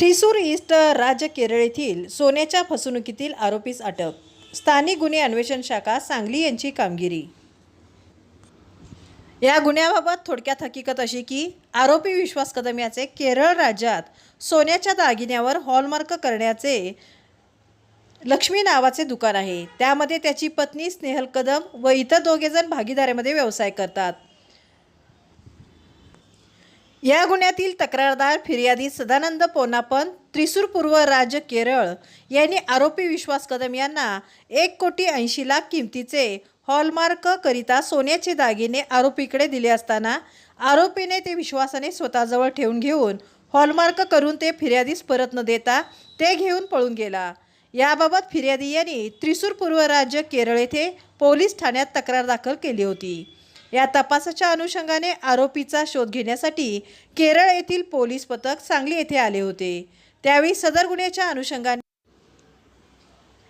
Thrissur east राज्य केरळ येथील सोन्याच्या फसवणुकीतील आरोपीस अटक. स्थानिक गुन्हे अन्वेषण शाखा सांगली यांची कामगिरी. या गुन्ह्याबाबत थोडक्यात हकीकत अशी की आरोपी विश्वास कदम याचे केरळ राज्यात सोन्याच्या दागिन्यावर हॉलमार्क करण्याचे लक्ष्मी नावाचे दुकान आहे. त्यामध्ये त्याची पत्नी स्नेहल कदम व इतर दोघेजण भागीदारीमध्ये व्यवसाय करतात. या गुन्ह्यातील तक्रारदार फिर्यादी सदानंद पोनापन त्रिसूर पूर्व राज्य केरळ यांनी आरोपी विश्वास कदम यांना एक कोटी ऐंशी लाख किमतीचे हॉलमार्क करिता सोन्याचे दागिने आरोपीकडे दिले असताना आरोपीने ते विश्वासाने स्वतःजवळ ठेवून घेऊन हॉलमार्क करून ते फिर्यादीस परत न देता ते घेऊन पळून गेला. याबाबत फिर्यादी यांनी त्रिसूर पूर्व राज्य केरळ येथे पोलीस ठाण्यात तक्रार दाखल केली होती. या तपासाच्या अनुषंगाने आरोपीचा शोध घेण्यासाठी केरळ येथील पोलीस पथक सांगली येथे आले होते. त्यावेळी सदर गुन्ह्याच्या अनुषंगाने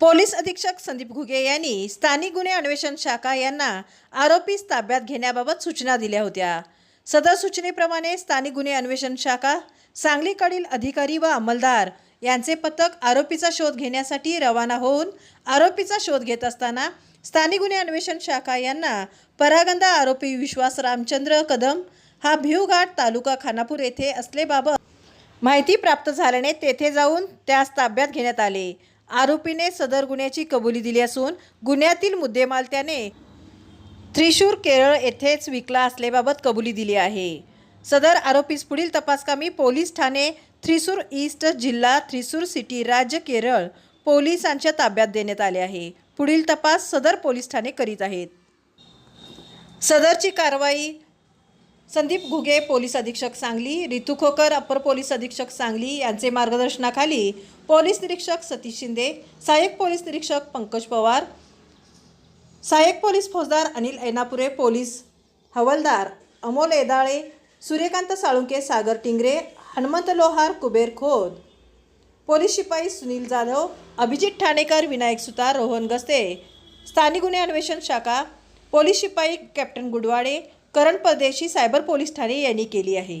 पोलीस अधीक्षक संदीप घुगे यांनी स्थानिक गुन्हे अन्वेषण शाखा यांना आरोपीस ताब्यात घेण्याबाबत सूचना दिल्या होत्या. सदर सूचनेप्रमाणे स्थानिक गुन्हे अन्वेषण शाखा सांगलीकडील अधिकारी व अंमलदार यांचे पथक आरोपीचा शोध घेण्यासाठी रवाना होऊन आरोपीचा शोध घेत असताना स्थानिक गुन्हे अन्वेषण शाखा यांना परागंदा आरोपी विश्वास रामचंद्र कदम हा भिवघाट तालुका खानापूर येथे असलेबाबत माहिती प्राप्त झाल्याने तेथे जाऊन त्यास ताब्यात घेण्यात आले. आरोपीने सदर गुन्ह्याची कबुली दिली असून गुन्ह्यातील मुद्देमाल त्याने त्रिशूर केरळ येथेच विकला असल्याबाबत कबुली दिली आहे. सदर आरोपीस पुढील तपासकामी पोलीस ठाणे थ्रिसूर ईस्ट जिल्हा थ्रिसूर सिटी राज्य केरळ पोलिसांच्या ताब्यात देण्यात आले आहे. पुढील तपास सदर पोलीस ठाणे करीत आहेत. सदरची कारवाई संदीप घुगे पोलीस अधीक्षक सांगली रितू खोकर अप्पर पोलीस अधीक्षक सांगली यांचे मार्गदर्शनाखाली पोलीस निरीक्षक सतीश शिंदे सहाय्यक पोलीस निरीक्षक पंकज पवार सहाय्यक पोलीस फौजदार अनिल ऐनापुरे पोलीस हवलदार अमोल एदाळे सूर्यकांत साळुंके सागर टिंगरे हनुमंत लोहार कुबेर खोद पोलीस शिपाई सुनील जाधव अभिजित ठाणेकर विनायक सुतार रोहन गस्ते स्थानिक गुन्हे अन्वेषण शाखा पोलीस शिपाई कॅप्टन गुडवाडे करण परदेशी सायबर पोलीस ठाणे यांनी केली आहे.